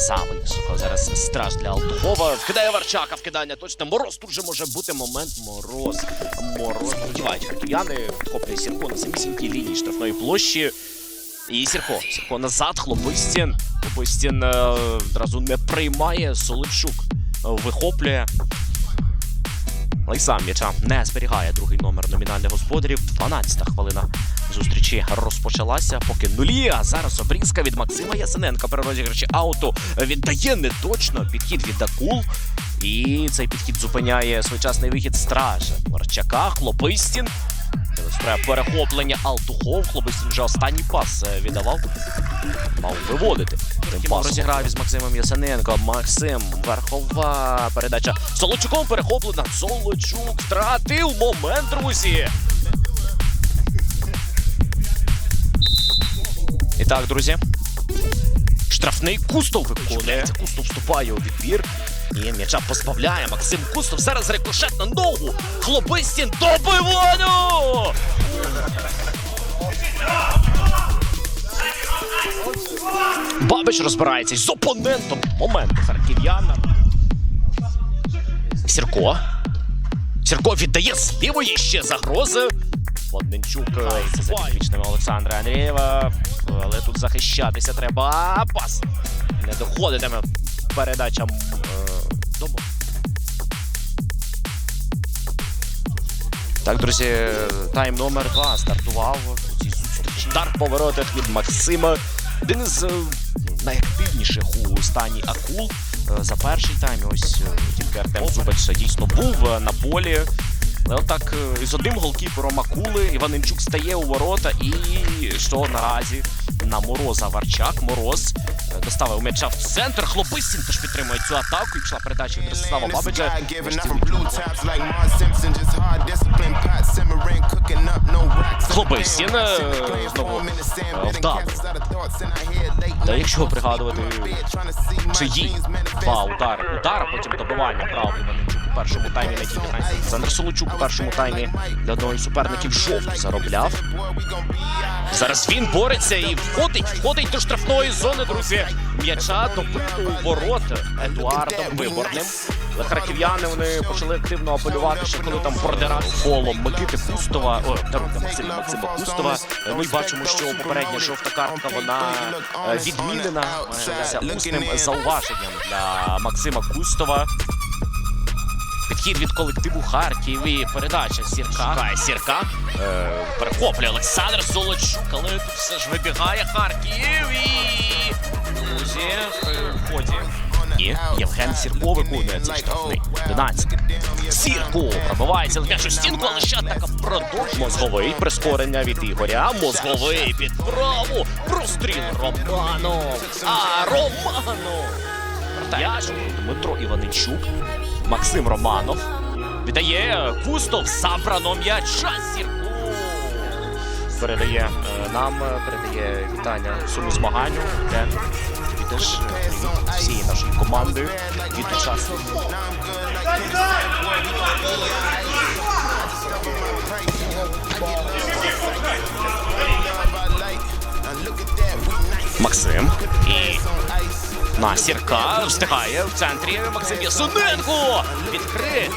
Самий високо зараз страж для Алтухова. Вкидає Варчака, вкидання точно. Мороз тут же може бути момент. Мороз. Мороз. Сподівають харків'яни. Підхоплює Сірко на самісінькій лінії штрафної площі. І Сірко. Сірко назад. Хлопистін. Хлопистін е, одразу не приймає. Солодчук вихоплює. Але й сам м'яча не зберігає другий номер номінальних господарів. 12-та хвилина зустрічі розпочалася. Поки нулі. А зараз обрізка від Максима Ясененка при розіграші ауту віддає неточно підхід від Акул. І цей підхід зупиняє своєчасний вихід стража. Марчака, Хлопистін. Демонструє перехоплення Алтухов. Хлопистін вже останній пас віддавав. Мав виводити. Тим розіграв із Максимом Ясененко. Максим, верхова передача. Солочуком перехоплена. Солочук втратив момент, друзі. Так, друзі. Штрафний Кустов виконує. Кустов вступає у відбір. І м'яча позбавляє Максим Кустов. Зараз рикошет на ногу. Хлопистін добиванню! Бабич розбирається з опонентом. Момент харків'яна. Сірко. Сірко віддає з лівої ще загрози. Водненчук е, це за Олександра Андрієва. Але тут захищатися треба. Пас. Не доходитиме передача е, до Мо- Так, друзі, тайм номер два стартував у цій зустрічі. Удар по від Максима. Один із е, найактивніших у стані акул е, за перший тайм. Ось тільки Артем Зубач дійсно був на полі. Але отак е, з одним голкіпером акули Іваненчук стає у ворота і що наразі на Мороза Варчак. Мороз е, доставив м'яча в центр. Хлопистін теж підтримує цю атаку. І пішла передача від Ростислава Бабича. е, Playing знову, е, вдав. Та якщо пригадувати чиї два удари. Удар, потім добивання правда Іваненчук у першому таймі на дій Олександр Солочук у першому таймі для одного із суперників жовту заробляв. Зараз він бореться і входить, входить до штрафної зони, друзі. М'яча добито у ворота Едуардом Виборним. Харків'яни вони почали активно апелювати, ще коли там продирали фолом Микити Кустова, о, даруйте, Максима Максима Кустова. Ну бачимо, що попередня жовта картка вона е, відмінена е, усним зауваженням для Максима Кустова. Підхід від колективу Харків і передача Сірка. Шукає Сірка. Е, перехоплює Олександр Солочук, але тут все ж вибігає Харків і. Друзі, в ході. І Євген Сірко виконує цей штрафний. 11. Сірко пробивається м'яч у стінку, але ще атака продовжує. Мозговий прискорення від Ігоря. Мозговий під праву. Простріл Романов. А Романов. Дмитро Іваничук. Максим Романов. Віддає Кустов. Забрано м'яча Сірку. Передає е, нам, е, передає вітання цьому змаганню, де е, всієї нашої команди від учасників. Максим і на сірка встигає в центрі Максим Ясуненко. Відкрит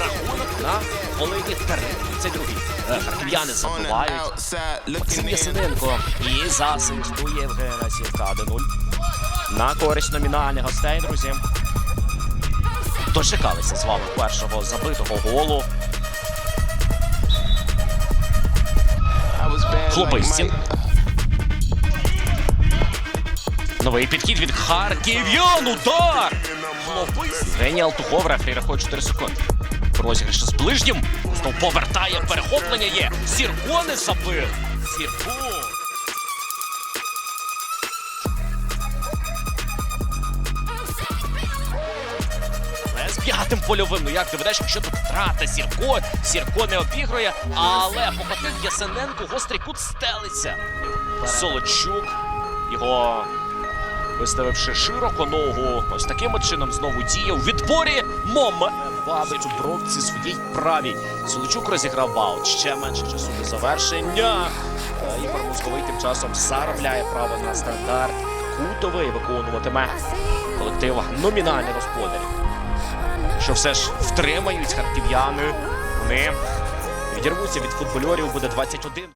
рахунок на хвилині 32. Е, Харків'яни забувають. Максим. Ясиненко і засистує Євгена Сірка 1-0. На користь номінальних гостей, друзі. Дочекалися з вами першого забитого голу. I Новий підхід від Харків'ян. Удар! Геніал Тухов, рефері рахує 4 секунди. Розіграш з ближнім. Знов повертає перехоплення є. Сірко не забив. Сірко. Е, п'ятим польовим. Ну як ти ведеш, що тут втрата Сірко? Сірко не обігрує, але похопив Ясененко гострий кут стелиться. Солочук його виставивши широко ногу. Ось таким чином знову діє у відборі. Момент Бабич у бровці своїй правій. Солочук розіграв ваут. Ще менше часу до завершення. Е, Ігор Мозговий тим часом заробляє право на стандарт. Кутовий виконуватиме колектив номінальний господарів. Що все ж втримають харків'яни. Вони відірвуться від футбольорів. Буде 21.